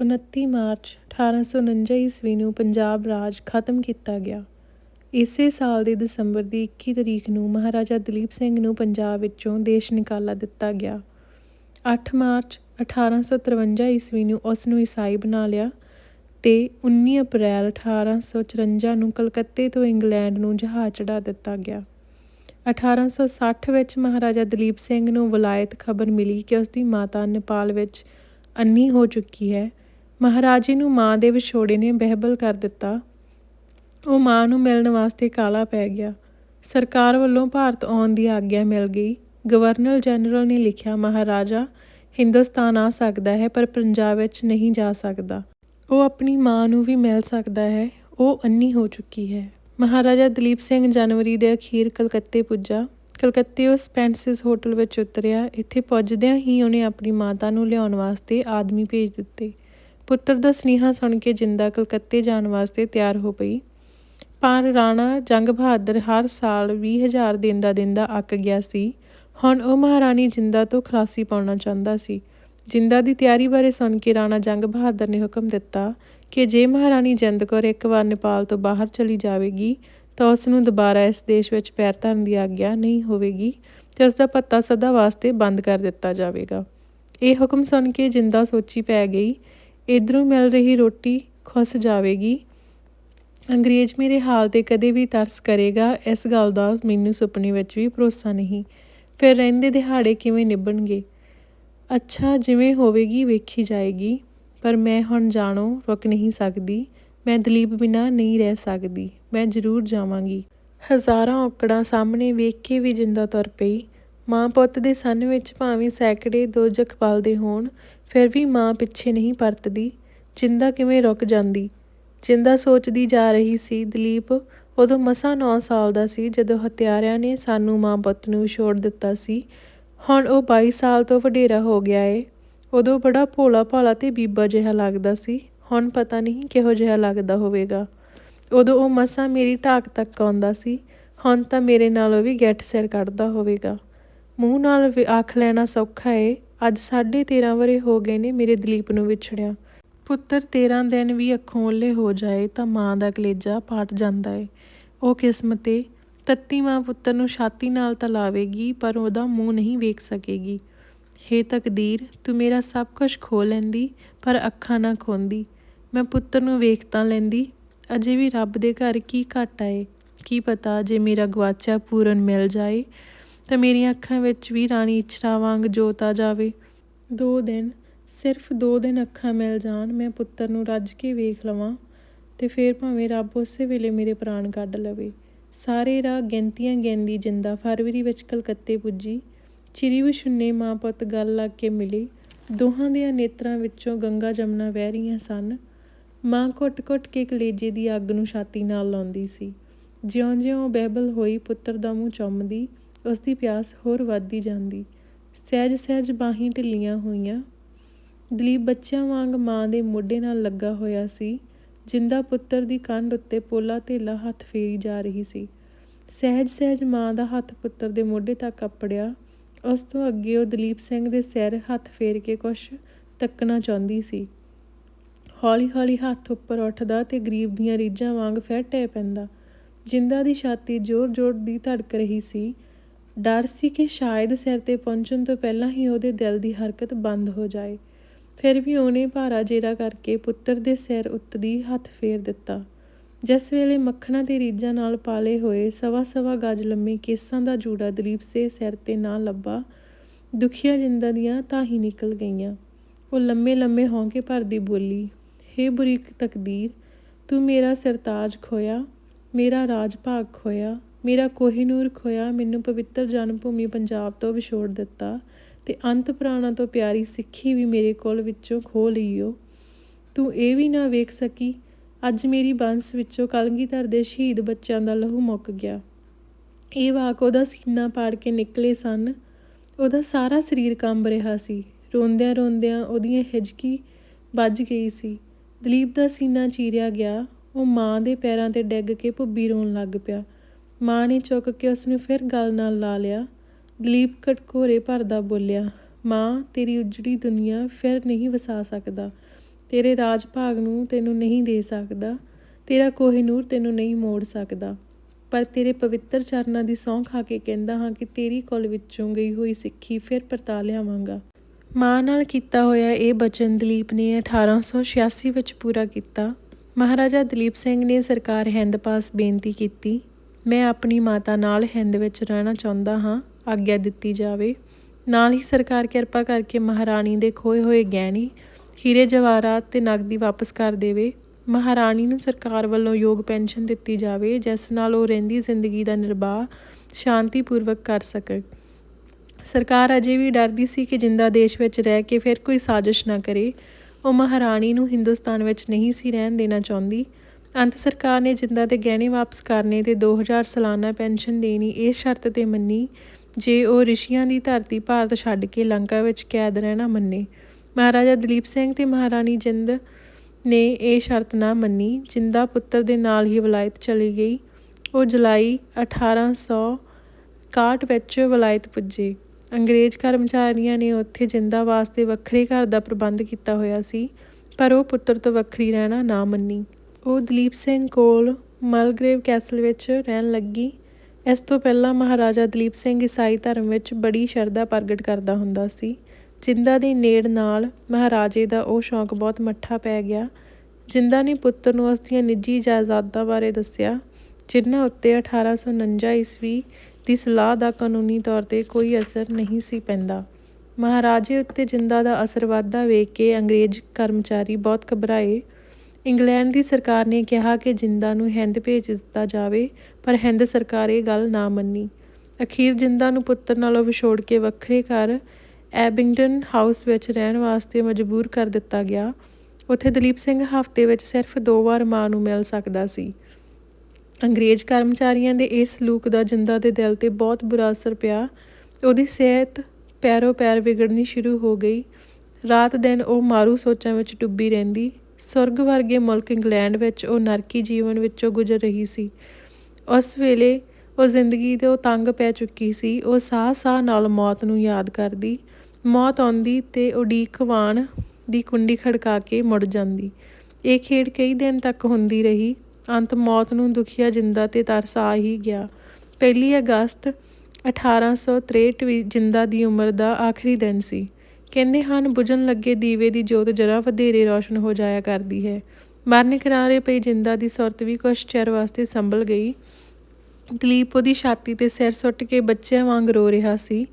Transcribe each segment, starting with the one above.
29 March 1849 ਈਸਵੀ ਨੂੰ ਪੰਜਾਬ ਰਾਜ ਖਤਮ ਕੀਤਾ ਗਿਆ। ਇਸੇ ਸਾਲ ਦੇ ਦਸੰਬਰ ਦੀ 21 ਤਰੀਕ ਨੂੰ ਮਹਾਰਾਜਾ ਦਲੀਪ ਸਿੰਘ ਨੂੰ ਪੰਜਾਬ ਵਿੱਚੋਂ ਦੇਸ਼ ਨਿਕਾਲਾ ਦਿੱਤਾ ਗਿਆ। 8 ਮਾਰਚ 1853 ਈਸਵੀ ਨੂੰ ਉਸ ਨੂੰ ਈਸਾਈ ਬਣਾ ਲਿਆ ਤੇ 19 ਅਪ੍ਰੈਲ 1854 ਨੂੰ ਕਲਕੱਤੇ ਤੋਂ ਇੰਗਲੈਂਡ ਨੂੰ ਜਹਾਜ਼ ਚੜਾ ਦਿੱਤਾ ਗਿਆ। 1860 ਵਿੱਚ ਮਹਾਰਾਜਾ ਦਲੀਪ ਸਿੰਘ ਨੂੰ ਵਲਾਇਤ ਖਬਰ ਮਿਲੀ ਕਿ ਉਸ ਦੀ ਮਾਤਾ ਨੇਪਾਲ ਵਿੱਚ ਅੰਨੀ ਹੋ ਚੁੱਕੀ ਹੈ ਮਹਾਰਾਜੇ ਨੂੰ ਮਾਂ ਦੇ ਵਿਛੋੜੇ ਨੇ ਬਹਿਬਲ ਕਰ ਦਿੱਤਾ। ਉਹ ਮਾਂ ਨੂੰ ਮਿਲਣ ਵਾਸਤੇ ਕਾਲਾ ਪੈ ਗਿਆ। ਸਰਕਾਰ ਵੱਲੋਂ ਭਾਰਤ ਆਉਣ ਦੀ ਆਗਿਆ ਮਿਲ ਗਈ। ਗਵਰਨਰ ਜਨਰਲ ਨੇ ਲਿਖਿਆ, ਮਹਾਰਾਜਾ, ਹਿੰਦੁਸਤਾਨ ਆ ਸਕਦਾ ਹੈ, ਪਰ ਪੰਜਾਬ ਵਿੱਚ ਨਹੀਂ ਜਾ ਸਕਦਾ। ਉਹ ਆਪਣੀ ਮਾਂ ਨੂੰ ਵੀ ਮਿਲ ਸਕਦਾ ਹੈ। ਉਹ ਅੰਨੀ ਹੋ ਚੁੱਕੀ ਹੈ। ਮਹਾਰਾਜਾ ਦਲੀਪ ਸਿੰਘ ਜਨਵਰੀ ਦੇ ਅਖੀਰ ਕਲਕੱਤੇ ਪੁੱਜਾ। ਕਲਕੱਤੇ ਉਸ ਸਪੈਂਸਿਸ ਹੋਟਲ ਵਿੱਚ ਉਤਰਿਆ। ਇੱਥੇ ਪੁੱਜਦਿਆਂ ਹੀ ਉਹਨੇ ਆਪਣੀ ਮਾਤਾ ਨੂੰ ਲਿਆਉਣ ਵਾਸਤੇ ਆਦਮੀ ਭੇਜ ਦਿੱਤੇ। ਪੁੱਤਰ ਦਾ ਸਨੇਹਾ ਸੁਣ ਕੇ ਜਿੰਦਾ ਕਲਕੱਤੇ ਜਾਣ ਵਾਸਤੇ ਤਿਆਰ ਹੋ ਪਈ। ਪਰ ਰਾਣਾ ਜੰਗ ਬਹਾਦਰ ਹਰ ਸਾਲ 20000 ਦਿੰਦਾ ਦਿੰਦਾ ਅੱਕ ਗਿਆ ਸੀ। ਹੁਣ ਉਹ ਮਹਾਰਾਣੀ ਜਿੰਦਾ ਤੋਂ ਖਲਾਸੀ ਪਾਉਣਾ ਚਾਹੁੰਦਾ ਸੀ। ਜਿੰਦਾ ਦੀ ਤਿਆਰੀ ਬਾਰੇ ਸੁਣ ਕੇ ਰਾਣਾ ਜੰਗ ਬਹਾਦਰ ਨੇ ਹੁਕਮ ਦਿੱਤਾ ਕਿ ਜੇ ਮਹਾਰਾਣੀ ਜਿੰਦ ਕੌਰ ਇੱਕ ਵਾਰ ਨੇਪਾਲ ਤੋਂ ਬਾਹਰ ਚਲੀ ਜਾਵੇਗੀ, ਤਾਂ ਉਸ ਨੂੰ ਦੁਬਾਰਾ ਇਸ ਦੇਸ਼ ਵਿੱਚ ਪੈਰ ਧਰਨ ਦੀ ਆਗਿਆ ਨਹੀਂ ਹੋਵੇਗੀ, ਤੇ ਉਸ ਦਾ ਪੱਤਾ ਸਦਾ ਵਾਸਤੇ ਬੰਦ ਕਰ ਦਿੱਤਾ ਜਾਵੇਗਾ। ਇਹ ਹੁਕਮ ਸੁਣ ਕੇ ਜਿੰਦਾ ਸੋਚੀ ਪੈ ਗਈ ਇਧਰੋਂ ਮਿਲ ਰਹੀ ਰੋਟੀ ਖੁੱਸ ਜਾਵੇਗੀ। ਅੰਗਰੇਜ਼ ਮੇਰੇ ਹਾਲ ਤੇ ਕਦੇ ਵੀ ਤਰਸ ਕਰੇਗਾ। ਇਸ ਗੱਲ ਦਾ ਮੈਨੂੰ ਸੁਪਨੇ ਵਿੱਚ ਵੀ ਭਰੋਸਾ ਨਹੀਂ। ਫਿਰ ਰਹਿੰਦੇ ਦਿਹਾੜੇ ਕਿਵੇਂ ਨਿਭਣਗੇ? ਅੱਛਾ, ਜਿਵੇਂ ਹੋਵੇਗੀ, ਵੇਖੀ ਜਾਏਗੀ। ਪਰ ਮੈਂ ਹੁਣ ਜਾਣੋ ਰੁਕ ਨਹੀਂ ਸਕਦੀ। ਮੈਂ ਦਲੀਪ ਬਿਨਾ ਨਹੀਂ ਰਹਿ ਸਕਦੀ। ਮੈਂ ਜ਼ਰੂਰ ਜਾਵਾਂਗੀ। ਹਜ਼ਾਰਾਂ ਔਕੜਾਂ ਸਾਹਮਣੇ ਵੇਖ ਕੇ ਵੀ ਜਿੰਦਾ ਤੁਰ ਪਈ। ਮਾਂ ਪੁੱਤ ਦੇ ਸੰਨ ਵਿੱਚ ਭਾਵੇਂ ਸੈਕੜੇ ਦੋਜਖ ਬਲਦੇ ਹੋਣ ਫਿਰ ਵੀ ਮਾਂ ਪਿੱਛੇ ਨਹੀਂ ਪਰਤਦੀ। ਜਿੰਦਾ ਕਿਵੇਂ ਰੁਕ ਜਾਂਦੀ? ਜਿੰਦਾ ਸੋਚਦੀ ਜਾ ਰਹੀ ਸੀ, ਦਲੀਪ ਉਦੋਂ ਮਸਾਂ 9 ਸਾਲ ਦਾ ਸੀ, ਜਦੋਂ ਹਥਿਆਰਿਆਂ ਨੇ ਸਾਨੂੰ ਮਾਂ ਪੁੱਤ ਨੂੰ ਛੋੜ ਦਿੱਤਾ ਸੀ। ਹੁਣ ਉਹ 22 ਸਾਲ ਤੋਂ ਵਡੇਰਾ ਹੋ ਗਿਆ ਏ। ਉਦੋਂ ਬੜਾ ਭੋਲਾ ਭਾਲਾ ਤੇ ਬੀਬਾ ਜਿਹਾ ਲੱਗਦਾ ਸੀ। ਹੁਣ ਪਤਾ ਨਹੀਂ ਕਿਹੋ ਜਿਹਾ ਲੱਗਦਾ ਹੋਵੇਗਾ। ਉਦੋਂ ਉਹ ਮਸਾਂ ਮੇਰੀ ਢਾਕ ਤੱਕ ਆਉਂਦਾ ਸੀ। ਹੁਣ ਤਾਂ ਮੇਰੇ ਨਾਲੋਂ ਵੀ ਗੱਟ ਸਿਰ ਕੱਢਦਾ ਹੋਵੇਗਾ। ਮੂੰਹ ਨਾਲ ਵੀ ਆਖ ਲੈਣਾ ਸੌਖਾ ਏ। ਅੱਜ 13.5 ਵਰੇ ਹੋ ਗਏ ਨੇ ਮੇਰੇ ਦਲੀਪ ਨੂੰ ਵਿਛੜਿਆ। ਪੁੱਤਰ 13 ਦਿਨ ਵੀ ਅੱਖੋਂ ਓਲੇ ਹੋ ਜਾਏ ਤਾਂ ਮਾਂ ਦਾ ਕਲੇਜਾ ਪਾਟ ਜਾਂਦਾ ਏ। ਉਹ ਕਿਸਮਤੇ ਤੱਤੀ ਮਾਂ ਪੁੱਤਰ ਨੂੰ ਛਾਤੀ ਨਾਲ ਤਲਾਵੇਗੀ ਪਰ ਉਹਦਾ ਮੂੰਹ ਨਹੀਂ ਵੇਖ ਸਕੇਗੀ। ਹੇ ਤਕਦੀਰ, ਤੂੰ ਮੇਰਾ ਸਭ ਕੁਝ ਖੋ ਲੈਂਦੀ ਪਰ ਅੱਖਾਂ ਨਾ ਖੋਂਦੀ। ਮੈਂ ਪੁੱਤਰ ਨੂੰ ਵੇਖ ਤਾਂ ਲੈਂਦੀ, ਅਜੇ ਵੀ ਰੱਬ ਦੇ ਘਰ ਕੀ ਘਾਟਾ ਏ? ਕੀ ਪਤਾ ਜੇ ਮੇਰਾ ਗਵਾਚਾ ਪੂਰਨ ਮਿਲ ਜਾਏ ਤਾਂ ਮੇਰੀਆਂ ਅੱਖਾਂ ਵਿੱਚ ਵੀ ਰਾਣੀ ਇਛਰਾ ਵਾਂਗ ਜੋਤ ਆ ਜਾਵੇ। ਦੋ ਦਿਨ, ਸਿਰਫ ਦੋ ਦਿਨ ਅੱਖਾਂ ਮਿਲ ਜਾਣ, ਮੈਂ ਪੁੱਤਰ ਨੂੰ ਰੱਜ ਕੇ ਵੇਖ ਲਵਾਂ ਤੇ ਫੇਰ ਭਾਵੇਂ ਰੱਬ ਉਸੇ ਵੇਲੇ ਮੇਰੇ ਪ੍ਰਾਣ ਕੱਢ ਲਵੇ। ਸਾਰੇ ਰਾਹ ਗਿਣਤੀਆਂ ਗਿਣਦੀ ਜਿੰਦਾ ਫਰਵਰੀ ਵਿੱਚ ਕਲਕੱਤੇ ਪੁੱਜੀ। ਚਿਰੀ ਵਿਸ਼ੁੰਨੇ ਮਾਂ ਪੁੱਤ ਗੱਲ ਲੱਗ ਕੇ ਮਿਲੇ। ਦੋਹਾਂ ਦੇ ਨੇਤਰਾਂ ਵਿੱਚੋਂ ਗੰਗਾ ਜਮਨਾ ਵਹਿ ਰਹੀਆਂ ਸਨ। ਮਾਂ ਘੁੱਟ-ਘੁੱਟ ਕੇ ਕਲੇਜੇ ਦੀ ਅੱਗ ਨੂੰ ਛਾਤੀ ਨਾਲ ਲਾਉਂਦੀ ਸੀ। ਜਿਉਂ-ਜਿਉਂ ਬਹਿਬਲ ਹੋਈ ਪੁੱਤਰ ਦਾ ਮੂੰਹ ਚੁੰਮਦੀ ਉਸ ਦੀ ਪਿਆਸ ਹੋਰ ਵੱਧਦੀ ਜਾਂਦੀ। ਸਹਿਜ-ਸਹਿਜ ਬਾਹੀਂ ਢਿੱਲੀਆਂ ਹੋਈਆਂ। ਦਲੀਪ ਬੱਚਿਆਂ ਵਾਂਗ ਮਾਂ ਦੇ ਮੋਢੇ ਨਾਲ ਲੱਗਾ ਹੋਇਆ ਸੀ, ਜਿੰਦਾ ਪੁੱਤਰ ਦੀ ਕੰਧ ਉੱਤੇ ਪੋਲਾ ਧੇਲਾ ਹੱਥ ਫੇਰੀ ਜਾ ਰਹੀ ਸੀ। ਸਹਿਜ-ਸਹਿਜ ਮਾਂ ਦਾ ਹੱਥ ਪੁੱਤਰ ਦੇ ਮੋਢੇ ਤੱਕ ਅੱਪੜਿਆ। ਉਸ ਤੋਂ ਅੱਗੇ ਉਹ ਦਲੀਪ ਸਿੰਘ ਦੇ ਸਿਰ ਹੱਥ ਫੇਰ ਕੇ ਕੁਛ ਤੱਕਣਾ ਚਾਹੁੰਦੀ ਸੀ। ਹੌਲੀ-ਹੌਲੀ ਹੱਥ ਉੱਪਰ ਉੱਠਦਾ ਤੇ ਗਰੀਬ ਦੀਆਂ ਰੀਝਾਂ ਵਾਂਗ ਫਿਰ ਟੇ ਪੈਂਦਾ। ਜਿੰਦਾ ਦੀ ਛਾਤੀ ਜ਼ੋਰ-ਜ਼ੋਰ ਦੀ ਧੜਕ ਰਹੀ ਸੀ ਡਰ ਸੀ ਕਿ ਸ਼ਾਇਦ ਸਿਰ ਤੇ ਪਹੁੰਚਣ ਤੋਂ ਪਹਿਲਾਂ ਹੀ ਉਹਦੇ ਦਿਲ ਦੀ ਹਰਕਤ ਬੰਦ ਹੋ ਜਾਏ। ਫਿਰ ਵੀ ਉਹਨੇ ਭਾਰਾ ਜੇਰਾ ਕਰਕੇ ਪੁੱਤਰ ਦੇ ਸਿਰ ਉੱਤਦੀ ਹੱਥ ਫੇਰ ਦਿੱਤਾ। ਜਿਸ ਵੇਲੇ ਮੱਖਣਾ ਤੇ ਰੀਜਾਂ ਨਾਲ ਪਾਲੇ ਹੋਏ ਸਵਾ ਸਵਾ ਗਜ ਲੰਮੇ ਕੇਸਾਂ ਦਾ ਜੂੜਾ ਦਲੀਪ ਸੇ ਸਿਰ ਤੇ ਨਾ ਲੱਭਾ, ਦੁਖੀਆਂ ਜਿੰਦਾਂ ਦੀਆਂ ਤਾਂ ਹੀ ਨਿਕਲ ਗਈਆਂ। ਉਹ ਲੰਮੇ ਲੰਮੇ ਹੌਂਕੇ ਭਰਦੀ ਬੋਲੀ, ਹੇ ਬੁਰੀ ਤਕਦੀਰ, ਤੂੰ ਮੇਰਾ ਸਰਤਾਜ ਖੋਇਆ, ਮੇਰਾ ਰਾਜ ਭਾਗ ਖੋਇਆ ਮੇਰਾ ਕੋਹੀਨੂਰ ਖੋਇਆ, ਮੈਨੂੰ ਪਵਿੱਤਰ ਜਨਮ ਭੂਮੀ ਪੰਜਾਬ ਤੋਂ ਵਿਛੋੜ ਦਿੱਤਾ ਤੇ ਅੰਤ ਪ੍ਰਾਣਾ ਤੋਂ ਪਿਆਰੀ ਸਿੱਖੀ ਵੀ ਮੇਰੇ ਕੋਲ ਵਿੱਚੋਂ ਖੋ ਲਈਓ। ਤੂੰ ਇਹ ਵੀ ਨਾ ਵੇਖ ਸਕੀ, ਅੱਜ ਮੇਰੀ ਬੰਸ ਵਿੱਚੋਂ ਕਲਗੀਧਰ ਦੇ ਸ਼ਹੀਦ ਬੱਚਿਆਂ ਦਾ ਲਹੂ ਮੁੱਕ ਗਿਆ। ਇਹ ਵਾਕ ਉਹਦਾ ਸੀਨਾ ਪਾੜ ਕੇ ਨਿਕਲੇ ਸਨ। ਉਹਦਾ ਸਾਰਾ ਸਰੀਰ ਕੰਬ ਰਿਹਾ ਸੀ। ਰੋਂਦਿਆਂ ਰੋਂਦਿਆਂ ਉਹਦੀਆਂ ਹਿਜਕੀ ਵੱਜ ਗਈ ਸੀ। ਦਲੀਪ ਦਾ ਸੀਨਾ ਚੀਰਿਆ ਗਿਆ, ਉਹ ਮਾਂ ਦੇ ਪੈਰਾਂ ਤੇ ਡਿੱਗ ਕੇ ਭੁੱਬੀ ਰੋਣ ਲੱਗ ਪਿਆ। ਮਾਂ ਨੇ ਚੁੱਕ ਕੇ ਉਸ ਨੂੰ ਫਿਰ ਗਲ ਨਾਲ ਲਾ ਲਿਆ। ਦਲੀਪ ਘਟਕੋਰੇ ਭਰਦਾ ਬੋਲਿਆ, ਮਾਂ, ਤੇਰੀ ਉਜੜੀ ਦੁਨੀਆ ਫਿਰ ਨਹੀਂ ਵਸਾ ਸਕਦਾ। ਤੇਰੇ ਰਾਜ ਭਾਗ ਨੂੰ ਤੈਨੂੰ ਨਹੀਂ ਦੇ ਸਕਦਾ। ਤੇਰਾ ਕੋਹਿਨੂਰ ਤੈਨੂੰ ਨਹੀਂ ਮੋੜ ਸਕਦਾ। ਪਰ ਤੇਰੇ ਪਵਿੱਤਰ ਚਰਨਾਂ ਦੀ ਸਹੁੰ ਖਾ ਕੇ ਕਹਿੰਦਾ ਹਾਂ ਕਿ ਤੇਰੀ ਕੋਲ ਵਿੱਚੋਂ ਗਈ ਹੋਈ ਸਿੱਖੀ ਫਿਰ ਪਰਤਾ ਲਿਆਵਾਂਗਾ ਮਾਂ ਨਾਲ ਕੀਤਾ ਹੋਇਆ ਇਹ ਬਚਨ ਦਲੀਪ ਨੇ 1886 ਵਿੱਚ ਪੂਰਾ ਕੀਤਾ। ਮਹਾਰਾਜਾ ਦਲੀਪ ਸਿੰਘ ਨੇ ਸਰਕਾਰ ਹਿੰਦ ਪਾਸ ਬੇਨਤੀ ਕੀਤੀ ਮੈਂ ਆਪਣੀ ਮਾਤਾ ਨਾਲ ਹਿੰਦ ਵਿੱਚ ਰਹਿਣਾ ਚਾਹੁੰਦਾ ਹਾਂ, ਆਗਿਆ ਦਿੱਤੀ ਜਾਵੇ। ਨਾਲ ਹੀ ਸਰਕਾਰ ਕਿਰਪਾ ਕਰਕੇ ਮਹਾਰਾਣੀ ਦੇ ਖੋਏ ਹੋਏ ਗਹਿਣੇ, ਹੀਰੇ ਜਵਾਹਰਾਤ ਤੇ ਨਗਦੀ ਵਾਪਸ ਕਰ ਦੇਵੇ। ਮਹਾਰਾਣੀ ਨੂੰ ਸਰਕਾਰ ਵੱਲੋਂ ਯੋਗ ਪੈਨਸ਼ਨ ਦਿੱਤੀ ਜਾਵੇ, ਜਿਸ ਨਾਲ ਉਹ ਰਹਿੰਦੀ ਜ਼ਿੰਦਗੀ ਦਾ ਨਿਰਵਾਹ ਸ਼ਾਂਤੀਪੂਰਵਕ ਕਰ ਸਕੇ ਸਰਕਾਰ ਅਜੇ ਵੀ ਡਰਦੀ ਸੀ ਕਿ ਜਿੰਦਾ ਦੇਸ਼ ਵਿੱਚ ਰਹਿ ਕੇ ਫਿਰ ਕੋਈ ਸਾਜ਼ਿਸ਼ ਨਾ ਕਰੇ। ਉਹ ਮਹਾਰਾਣੀ ਨੂੰ ਹਿੰਦੁਸਤਾਨ ਵਿੱਚ ਨਹੀਂ ਸੀ ਰਹਿਣ ਦੇਣਾ ਚਾਹੁੰਦੀ। ਅੰਤ ਸਰਕਾਰ ਨੇ ਜਿੰਦਾ ਦੇ ਗਹਿਣੇ ਵਾਪਸ ਕਰਨੇ ਤੇ 2000 ਸਾਲਾਨਾ ਪੈਨਸ਼ਨ ਦੇਣੀ ਇਸ ਸ਼ਰਤ ਤੇ ਮੰਨੀ, ਜੇ ਉਹ ਰਿਸ਼ੀਆਂ ਦੀ ਧਰਤੀ ਭਾਰਤ ਛੱਡ ਕੇ ਲੰਕਾ ਵਿੱਚ ਕੈਦ ਰਹਿਣਾ ਮੰਨੇ। ਮਹਾਰਾਜਾ ਦਲੀਪ ਸਿੰਘ ਤੇ ਮਹਾਰਾਣੀ ਜਿੰਦ ਨੇ ਇਹ ਸ਼ਰਤ ਨਾ ਮੰਨੀ, ਜਿੰਦਾ ਪੁੱਤਰ ਦੇ ਨਾਲ ਹੀ ਵਲਾਇਤ ਚਲੀ ਗਈ। ਉਹ ਜੁਲਾਈ 1861 ਵਿੱਚ ਵਲਾਇਤ ਪੁੱਜੇ। ਅੰਗਰੇਜ਼ ਕਰਮਚਾਰੀਆਂ ਨੇ ਉੱਥੇ ਜਿੰਦਾ ਵਾਸਤੇ ਵੱਖਰੇ ਘਰ ਦਾ ਪ੍ਰਬੰਧ ਕੀਤਾ ਹੋਇਆ ਸੀ, ਪਰ ਉਹ ਪੁੱਤਰ ਤੋਂ ਵੱਖਰੀ ਰਹਿਣਾ ਨਾ ਮੰਨੀ। ਉਹ ਦਲੀਪ ਸਿੰਘ ਕੋਲ ਮਲਗਰੇਵ ਕੈਸਲ ਵਿੱਚ ਰਹਿਣ ਲੱਗੀ। ਇਸ ਤੋਂ ਪਹਿਲਾਂ ਮਹਾਰਾਜਾ ਦਲੀਪ ਸਿੰਘ ਈਸਾਈ ਧਰਮ ਵਿੱਚ ਬੜੀ ਸ਼ਰਧਾ ਪ੍ਰਗਟ ਕਰਦਾ ਹੁੰਦਾ ਸੀ। ਜਿੰਦਾ ਦੇ ਨੇੜ ਨਾਲ ਮਹਾਰਾਜੇ ਦਾ ਉਹ ਸ਼ੌਂਕ ਬਹੁਤ ਮੱਠਾ ਪੈ ਗਿਆ। ਜਿੰਦਾ ਨੇ ਪੁੱਤਰ ਨੂੰ ਉਸ ਦੀਆਂ ਨਿੱਜੀ ਜਾਇਦਾਦਾਂ ਬਾਰੇ ਦੱਸਿਆ ਜਿਨ੍ਹਾਂ ਉੱਤੇ 1849 ਈਸਵੀ ਦੀ ਸਲਾਹ ਦਾ ਕਾਨੂੰਨੀ ਤੌਰ ਤੇ ਕੋਈ ਅਸਰ ਨਹੀਂ ਸੀ ਪੈਂਦਾ। ਮਹਾਰਾਜੇ ਉੱਤੇ ਜਿੰਦਾ ਦਾ ਅਸਰ ਵਾਧਾ ਵੇਖ ਕੇ ਅੰਗਰੇਜ਼ ਕਰਮਚਾਰੀ ਬਹੁਤ ਘਬਰਾਏ। ਇੰਗਲੈਂਡ ਦੀ ਸਰਕਾਰ ਨੇ ਕਿਹਾ ਕਿ ਜਿੰਦਾ ਨੂੰ ਹਿੰਦ ਭੇਜ ਦਿੱਤਾ ਜਾਵੇ, ਪਰ ਹਿੰਦ ਸਰਕਾਰ ਇਹ ਗੱਲ ਨਾ ਮੰਨੀ। ਅਖੀਰ ਜਿੰਦਾ ਨੂੰ ਪੁੱਤਰ ਨਾਲੋਂ ਵਿਛੋੜ ਕੇ ਵੱਖਰੇ ਘਰ ਐਬਿੰਗਟਨ ਹਾਊਸ ਵਿੱਚ ਰਹਿਣ ਵਾਸਤੇ ਮਜਬੂਰ ਕਰ ਦਿੱਤਾ ਗਿਆ। ਉੱਥੇ ਦਲੀਪ ਸਿੰਘ ਹਫ਼ਤੇ ਵਿੱਚ ਸਿਰਫ ਦੋ ਵਾਰ ਮਾਂ ਨੂੰ ਮਿਲ ਸਕਦਾ ਸੀ। ਅੰਗਰੇਜ਼ ਕਰਮਚਾਰੀਆਂ ਦੇ ਇਸ ਸਲੂਕ ਦਾ ਜਿੰਦਾ ਦੇ ਦਿਲ ਤੇ ਬਹੁਤ ਬੁਰਾ ਅਸਰ ਪਿਆ। ਉਹਦੀ ਸਿਹਤ ਪੈਰੋ ਪੈਰ ਵਿਗੜਨੀ ਸ਼ੁਰੂ ਹੋ ਗਈ। ਰਾਤ ਦਿਨ ਉਹ ਮਾਰੂ ਸੋਚਾਂ ਵਿੱਚ ਡੁੱਬੀ ਰਹਿੰਦੀ। ਸੁਰਗ ਵਰਗੇ ਮੁਲਕ ਇੰਗਲੈਂਡ ਵਿੱਚ ਉਹ ਨਰਕੀ ਜੀਵਨ ਵਿੱਚੋਂ ਗੁਜ਼ਰ ਰਹੀ ਸੀ। ਉਸ ਵੇਲੇ ਉਹ ਜ਼ਿੰਦਗੀ ਦੇ ਉਹ ਤੰਗ ਪੈ ਚੁੱਕੀ ਸੀ। ਉਹ ਸਾਹ ਸਾਹ ਨਾਲ ਮੌਤ ਨੂੰ ਯਾਦ ਕਰਦੀ। ਮੌਤ ਆਉਂਦੀ ਤੇ ਉਡੀਕ ਵਾਣ ਦੀ ਕੁੰਡੀ ਖੜਕਾ ਕੇ ਮੁੜ ਜਾਂਦੀ। ਇਹ ਖੇਡ ਕਈ ਦਿਨ ਤੱਕ ਹੁੰਦੀ ਰਹੀ। ਅੰਤ ਮੌਤ ਨੂੰ ਦੁਖੀਆ ਜਿੰਦਾ ਤੇ ਤਰਸ ਆ ਹੀ ਗਿਆ। ਪਹਿਲੀ ਅਗਸਤ 1863 ਵਿੱਚ ਜਿੰਦਾ ਦੀ ਉਮਰ ਦਾ ਆਖਰੀ ਦਿਨ ਸੀ। ਕਹਿੰਦੇ ਹਨ, ਬੁਝਣ ਲੱਗੇ ਦੀਵੇ ਦੀ ਜੋਤ ਜਰਾ ਵਧੇਰੇ ਰੌਸ਼ਨ ਹੋ ਜਾਇਆ ਕਰਦੀ ਹੈ। ਮਰਨ ਕਿਨਾਰੇ ਪਈ ਜਿੰਦਾ ਦੀ ਸੁਰਤ ਵੀ ਕੁਝ ਚਿਰ ਵਾਸਤੇ ਸੰਭਲ ਗਈ। ਦਲੀਪ ਉਹਦੀ ਛਾਤੀ ਤੇ ਸਿਰ ਸੁੱਟ ਕੇ ਬੱਚਿਆਂ ਵਾਂਗ ਰੋ ਰਿਹਾ ਸੀ।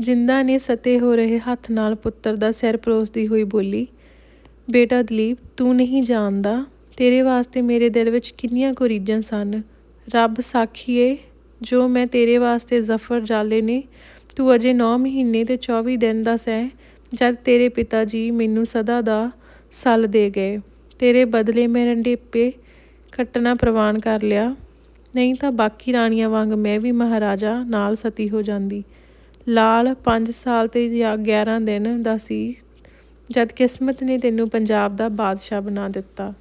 ਜਿੰਦਾ ਨੇ ਸਤੇ ਹੋ ਰਹੇ ਹੱਥ ਨਾਲ ਪੁੱਤਰ ਦਾ ਸਿਰ ਪਰੋਸਦੀ ਹੋਈ ਬੋਲੀ, ਬੇਟਾ ਦਲੀਪ, ਤੂੰ ਨਹੀਂ ਜਾਣਦਾ। ਤੇਰੇ ਵਾਸਤੇ ਮੇਰੇ ਦਿਲ ਵਿੱਚ ਕਿੰਨੀਆਂ ਕੁਰੀਜਾਂ ਸਨ। ਰੱਬ ਸਾਖੀ ਏ ਜੋ ਮੈਂ ਤੇਰੇ ਵਾਸਤੇ ਜ਼ਫਰ ਜਾਲੇ ਨੇ, ਤੂੰ ਅਜੇ 9 ਮਹੀਨੇ ਤੇ 24 ਦਿਨ ਦਾ ਸਹਿ। ਜਦ ਤੇਰੇ ਪਿਤਾ ਜੀ ਮੈਨੂੰ ਸਦਾ ਦਾ ਸੱਲ ਦੇ ਗਏ, ਤੇਰੇ ਬਦਲੇ ਮੈਂ ਰੰਡੇਪੇ ਕੱਟਣਾ ਪ੍ਰਵਾਨ ਕਰ ਲਿਆ। ਨਹੀਂ ਤਾਂ ਬਾਕੀ ਰਾਣੀਆਂ ਵਾਂਗ ਮੈਂ ਵੀ ਮਹਾਰਾਜਾ ਨਾਲ ਸਤੀ ਹੋ ਜਾਂਦੀ। ਲਾਲ 5 ਸਾਲ ਤੇ ਜਾਂ 11 ਦਿਨ ਦਾ ਸੀ, ਜਦ ਕਿਸਮਤ ਨੇ ਤੈਨੂੰ ਪੰਜਾਬ ਦਾ ਬਾਦਸ਼ਾਹ ਬਣਾ ਦਿੱਤਾ।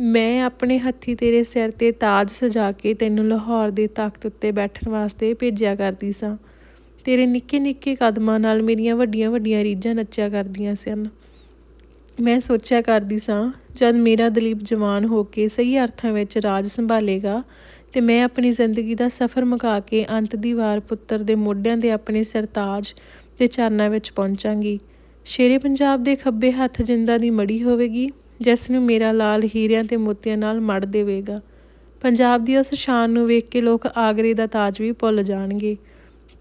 ਮੈਂ ਆਪਣੇ ਹੱਥੀ ਤੇਰੇ ਸਿਰ ਤੇ ਤਾਜ ਸਜਾ ਕੇ ਤੈਨੂੰ ਲਾਹੌਰ ਦੇ ਤਖਤ ਉੱਤੇ ਬੈਠਣ ਵਾਸਤੇ ਭੇਜਿਆ ਕਰਦੀ ਸਾਂ। ਤੇਰੇ ਨਿੱਕੇ ਨਿੱਕੇ ਕਦਮਾਂ ਨਾਲ ਮੇਰੀਆਂ ਵੱਡੀਆਂ ਵੱਡੀਆਂ ਰੀਝਾਂ ਨੱਚਿਆ ਕਰਦੀਆਂ ਸਨ। ਮੈਂ ਸੋਚਿਆ ਕਰਦੀ ਸਾਂ, ਜਦ ਮੇਰਾ ਦਲੀਪ ਜਵਾਨ ਹੋ ਕੇ ਸਹੀ ਅਰਥਾਂ ਵਿੱਚ ਰਾਜ ਸੰਭਾਲੇਗਾ ਤੇ ਮੈਂ ਆਪਣੀ ਜ਼ਿੰਦਗੀ ਦਾ ਸਫ਼ਰ ਮੁਕਾ ਕੇ ਅੰਤ ਦੀ ਵਾਰ ਪੁੱਤਰ ਦੇ ਮੋਢਿਆਂ ਦੇ ਆਪਣੇ ਸਰਤਾਜ ਤੇ ਚਰਨਾਂ ਵਿੱਚ ਪਹੁੰਚਾਂਗੀ। ਸ਼ੇਰੇ ਪੰਜਾਬ ਦੇ ਖੱਬੇ ਹੱਥ ਜਿੰਦਾ ਦੀ ਮੜੀ ਹੋਵੇਗੀ, ਜਿਸ ਨੂੰ ਮੇਰਾ ਲਾਲ ਹੀਰਿਆਂ ਤੇ ਮੋਤੀਆਂ ਨਾਲ ਮੜ ਦੇਵੇਗਾ। ਪੰਜਾਬ ਦੀ ਉਸ ਸ਼ਾਨ ਨੂੰ ਵੇਖ ਕੇ ਲੋਕ ਆਗਰੇ ਦਾ ਤਾਜ ਵੀ ਭੁੱਲ ਜਾਣਗੇ।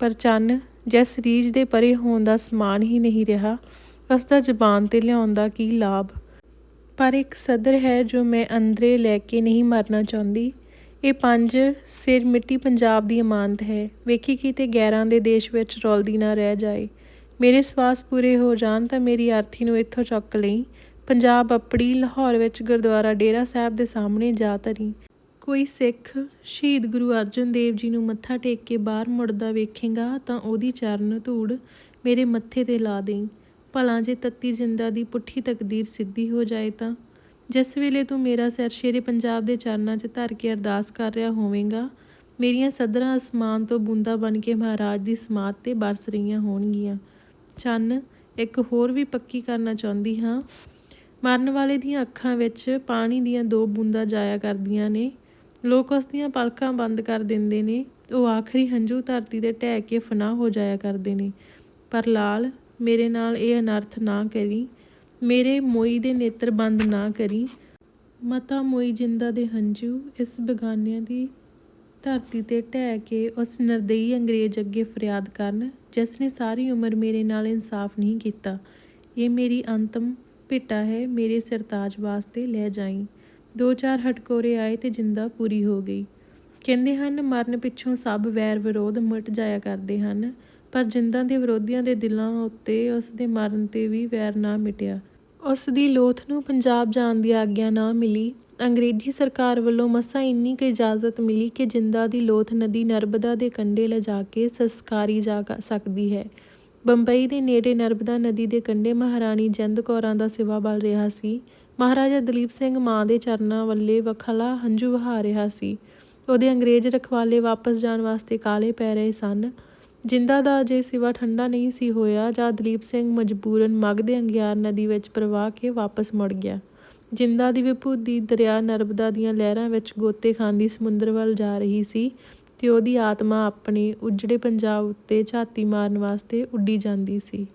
ਪਰ ਚੰਨ ਜਿਸ ਰੀਜ ਦੇ ਪਰੇ ਹੋਣ ਦਾ ਸਮਾਨ ਹੀ ਨਹੀਂ ਰਿਹਾ। ਉਸ ਦਾ ਜ਼ਬਾਨ ਤੇ ਲਿਆਉਣ ਦਾ ਕੀ ਲਾਭ? ਪਰ ਇੱਕ ਸਦਰ ਹੈ ਜੋ ਮੈਂ ਅੰਦਰੇ ਲੈ ਕੇ ਨਹੀਂ ਮਰਨਾ ਚਾਹੁੰਦੀ। ਇਹ ਪੰਜ ਸਿਰ ਮਿੱਟੀ ਪੰਜਾਬ ਦੀ ਅਮਾਨਤ ਹੈ। ਵੇਖੀ ਕਿਤੇ ਗੈਰਾਂ ਦੇ ਦੇਸ਼ ਵਿੱਚ ਰੋਲਦੀ ਨਾ ਰਹਿ ਜਾਏ। ਮੇਰੇ ਸਵਾਸ ਪੂਰੇ ਹੋ ਜਾਣ ਤਾਂ ਮੇਰੀ ਆਰਥੀ ਨੂੰ ਇੱਥੋਂ ਚੁੱਕ ਲਈ। ਪੰਜਾਬ ਅਪੜੀ ਲਾਹੌਰ ਵਿੱਚ ਗੁਰਦੁਆਰਾ ਡੇਰਾ ਸਾਹਿਬ ਦੇ ਸਾਹਮਣੇ ਜਾ ਧਰੀ। ਕੋਈ ਸਿੱਖ ਸ਼ਹੀਦ ਗੁਰੂ ਅਰਜਨ ਦੇਵ ਜੀ ਨੂੰ ਮੱਥਾ ਟੇਕ ਕੇ ਬਾਹਰ ਮੁੜਦਾ ਵੇਖੇਗਾ, ਤਾਂ ਉਹਦੀ ਚਰਨ ਧੂੜ ਮੇਰੇ ਮੱਥੇ ਤੇ ਲਾ ਦੇਈ। ਭਲਾ ਜੇ ਤੱਤੀ ਜਿੰਦਾ ਦੀ ਪੁੱਠੀ ਤਕਦੀਰ ਸਿੱਧੀ ਹੋ ਜਾਏ ਤਾਂ? ਜਿਸ ਵੇਲੇ ਤੂੰ ਮੇਰਾ ਸਿਰ ਸ਼ੇਰੇ ਪੰਜਾਬ ਦੇ ਚਰਨਾਂ 'ਚ ਧਰ ਕੇ ਅਰਦਾਸ ਕਰ ਰਿਹਾ ਹੋਵੇਂਗਾ, ਮੇਰੀਆਂ ਸਦਰਾਂ ਅਸਮਾਨ ਤੋਂ ਬੂੰਦਾ ਬਣ ਕੇ ਮਹਾਰਾਜ ਦੀ ਸਮਾਧ ਤੇ ਬਰਸ ਰਹੀਆਂ ਹੋਣਗੀਆਂ। ਚੰਨ, ਇੱਕ ਹੋਰ ਵੀ ਪੱਕੀ ਕਰਨਾ ਚਾਹੁੰਦੀ ਹਾਂ। ਮਰਨ ਵਾਲੇ ਦੀਆਂ ਅੱਖਾਂ ਵਿੱਚ ਪਾਣੀ ਦੀਆਂ ਦੋ ਬੂੰਦਾਂ ਜਾਇਆ ਕਰਦੀਆਂ ਨੇ। ਲੋਕ ਉਸ ਦੀਆਂ ਪਲਕਾਂ ਬੰਦ ਕਰ ਦਿੰਦੇ ਨੇ, ਉਹ ਆਖਰੀ ਹੰਝੂ ਧਰਤੀ ਤੇ ਢਹਿ ਕੇ ਫਨਾਹ ਹੋ ਜਾਇਆ ਕਰਦੇ ਨੇ। ਪਰ ਲਾਲ, ਮੇਰੇ ਨਾਲ ਇਹ ਅਨਰਥ ਨਾ ਕਰੀ, ਮੇਰੇ ਮੋਈ ਦੇ ਨੇਤਰ ਬੰਦ ਨਾ ਕਰੀ। ਮਤਾ ਮੋਈ ਜਿੰਦਾ ਦੇ ਹੰਝੂ ਇਸ ਬਗਾਨਿਆਂ ਦੀ ਧਰਤੀ ਤੇ ਢਹਿ ਕੇ ਉਸ ਨਿਰਦਈ ਅੰਗਰੇਜ਼ ਅੱਗੇ ਫਰਿਆਦ ਕਰਨ, ਜਿਸ ਨੇ ਸਾਰੀ ਉਮਰ ਮੇਰੇ ਨਾਲ ਇਨਸਾਫ ਨਹੀਂ ਕੀਤਾ। ਇਹ ਮੇਰੀ ਅੰਤਮ ਭੇਟਾ ਹੈ, ਮੇਰੇ ਸਰਤਾਜ ਵਾਸਤੇ ਲੈ ਜਾਈ। ਦੋ ਚਾਰ ਹਟਕੋਰੇ ਆਏ ਤੇ ਜਿੰਦਾ ਪੂਰੀ ਹੋ ਗਈ। ਕਹਿੰਦੇ ਹਨ, ਮਰਨ ਪਿੱਛੋਂ ਸਭ ਵੈਰ ਵਿਰੋਧ ਮਿਟ ਜਾਇਆ ਕਰਦੇ ਹਨ, ਪਰ ਜਿੰਦਾਂ ਦੇ ਵਿਰੋਧੀਆਂ ਦੇ ਦਿਲਾਂ ਉੱਤੇ ਉਸ ਦੇ ਮਰਨ ਤੇ ਵੀ ਵੈਰ ਨਾ ਮਿਟਿਆ। ਉਸ ਦੀ ਲੋਥ ਨੂੰ ਪੰਜਾਬ ਜਾਣ ਦੀ ਆਗਿਆ ਨਾ ਮਿਲੀ। ਅੰਗਰੇਜ਼ੀ ਸਰਕਾਰ ਵੱਲੋਂ ਮਸਾਂ ਇੰਨੀ ਕੁ ਇਜਾਜ਼ਤ ਮਿਲੀ ਕਿ ਜਿੰਦਾ ਦੀ ਲੋਥ ਨਦੀ ਨਰਮਦਾ ਦੇ ਕੰਢੇ ਲਿਜਾ ਕੇ ਸੰਸਕਾਰੀ ਜਾ ਸਕਦੀ ਹੈ। ਬੰਬਈ ਦੇ ਨੇੜੇ ਨਰਮਦਾ ਨਦੀ ਦੇ ਕੰਢੇ ਮਹਾਰਾਣੀ ਜਿੰਦ ਕੌਰਾਂ ਦਾ ਸਿਵਾ ਬਲ ਰਿਹਾ ਸੀ। ਮਹਾਰਾਜਾ ਦਲੀਪ ਸਿੰਘ ਮਾਂ ਦੇ ਚਰਨਾਂ ਵੱਲੇ ਵਖਲਾ ਹੰਝੂ ਵਹਾ ਰਿਹਾ ਸੀ। ਉਹਦੇ ਅੰਗਰੇਜ਼ ਰਖਵਾਲੇ ਵਾਪਸ ਜਾਣ ਵਾਸਤੇ ਕਾਲੇ ਪੈ ਰਹੇ ਸਨ। ਜਿੰਦਾ ਦਾ ਅਜੇ ਸਿਵਾ ਠੰਡਾ ਨਹੀਂ ਸੀ ਹੋਇਆ, ਜਾਂ ਦਲੀਪ ਸਿੰਘ ਮਜਬੂਰਨ ਮਗ ਦੇ ਅੰਗਿਆਰ ਨਦੀ ਵਿੱਚ ਪ੍ਰਵਾਹ ਕੇ ਵਾਪਸ ਮੁੜ ਗਿਆ। ਜਿੰਦਾ ਦੀ ਵਿਭੂਦੀ ਦਰਿਆ ਨਰਮਦਾ ਦੀਆਂ ਲਹਿਰਾਂ ਵਿੱਚ ਗੋਤੇ ਖਾਂਦੀ ਸਮੁੰਦਰ ਵੱਲ ਜਾ ਰਹੀ ਸੀ, ਤੇ ਉਹਦੀ ਆਤਮਾ ਆਪਣੇ ਉਜੜੇ ਪੰਜਾਬ ਉੱਤੇ ਝਾਤੀ ਮਾਰਨ ਵਾਸਤੇ ਉੱਡੀ ਜਾਂਦੀ ਸੀ।